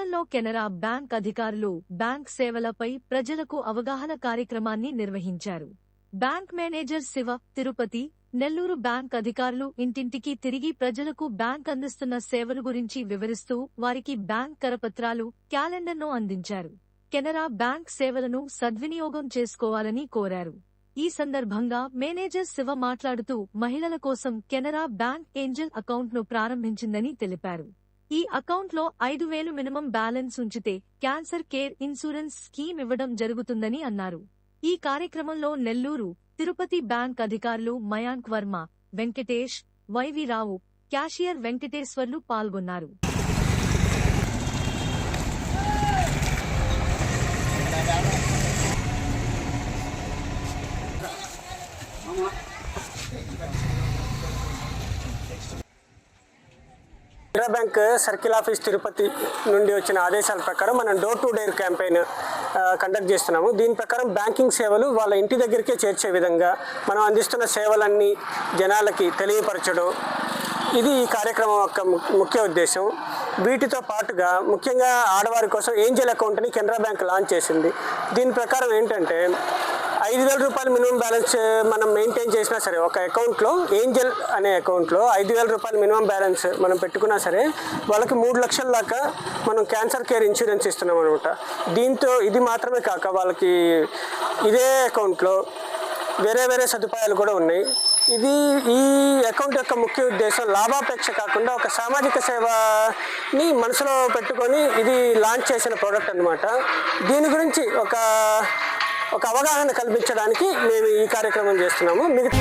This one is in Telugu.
నెల్లూరులో కెనరా బ్యాంక్ అధికారులు బ్యాంక్ సేవలపై ప్రజలకు అవగాహన కార్యక్రమాన్ని నిర్వహించారు. Bank manager Shiva Tirupati Nellore bank అధికారులు ఇంటింటికి తిరిగి ప్రజలకు బ్యాంక్ అందిస్తున్న సేవల గురించి వివరిస్తూ వారికి బ్యాంక్ కరపత్రాలు క్యాలెండర్ను అందించారు. కెనరా బ్యాంక్ సేవలను సద్వినియోగం చేసుకోవాలని కోరారు. ఈ సందర్భంగా మేనేజర్ శివ మాట్లాడుతూ మహిళల కోసం కెనరా బ్యాంక్ ఏంజల్ అకౌంట్ను ప్రారంభించిందని తెలిపారు. ఈ అకౌంట్లో ఐదు వేలు మినిమం బ్యాలెన్స్ ఉంచితే క్యాన్సర్ కేర్ ఇన్సూరెన్స్ స్కీమ్ ఇవ్వడం జరుగుతుందని అన్నారు. ఈ కార్యక్రమంలో నెల్లూరు తిరుపతి బ్యాంక్ అధికారులు Mayank Varma Venkatesh Y V Rao cashier Venkateswarlu పాల్గొన్నారు. Canara bank circle office Tirupati నుండి వచ్చిన ఆదేశాల ప్రకారం మనం door to door campaign conduct చేస్తున్నాము. దీని ప్రకారం బ్యాంకింగ్ సేవలు వాళ్ళ ఇంటి దగ్గరికే చేర్చే విధంగా మనం అందిస్తున్న సేవలన్నీ జనాలకి తెలియపరచడం ఇది ఈ కార్యక్రమం యొక్క ము- ముఖ్య ఉద్దేశం. వీటితో పాటుగా ముఖ్యంగా ఆడవారి కోసం ఏంజల్ అకౌంట్ని కెనరా బ్యాంక్ లాంచ్ చేసింది. దీని ప్రకారం ఏంటంటే ఐదు వేల రూపాయలు మినిమం బ్యాలెన్స్ మనం మెయింటైన్ చేసినా సరే ఒక అకౌంట్లో ఏంజల్ అనే అకౌంట్లో ఐదు వేల రూపాయలు మినిమం బ్యాలెన్స్ మనం పెట్టుకున్నా సరే వాళ్ళకి మూడు లక్షల దాకా మనం క్యాన్సర్ కేర్ ఇన్సూరెన్స్ ఇస్తున్నాం అనమాట. దీంతో ఇది మాత్రమే కాక వాళ్ళకి ఇదే అకౌంట్లో వేరే వేరే సదుపాయాలు కూడా ఉన్నాయి. ఇది ఈ అకౌంట్ యొక్క ముఖ్య ఉద్దేశం లాభాపేక్ష కాకుండా ఒక సామాజిక సేవని మనసులో పెట్టుకొని ఇది లాంచ్ చేసిన ప్రోడక్ట్ అన్నమాట. దీని గురించి ఒక ఒక అవగాహన కల్పించడానికి మేము ఈ కార్యక్రమం చేస్తున్నాము. మిగతా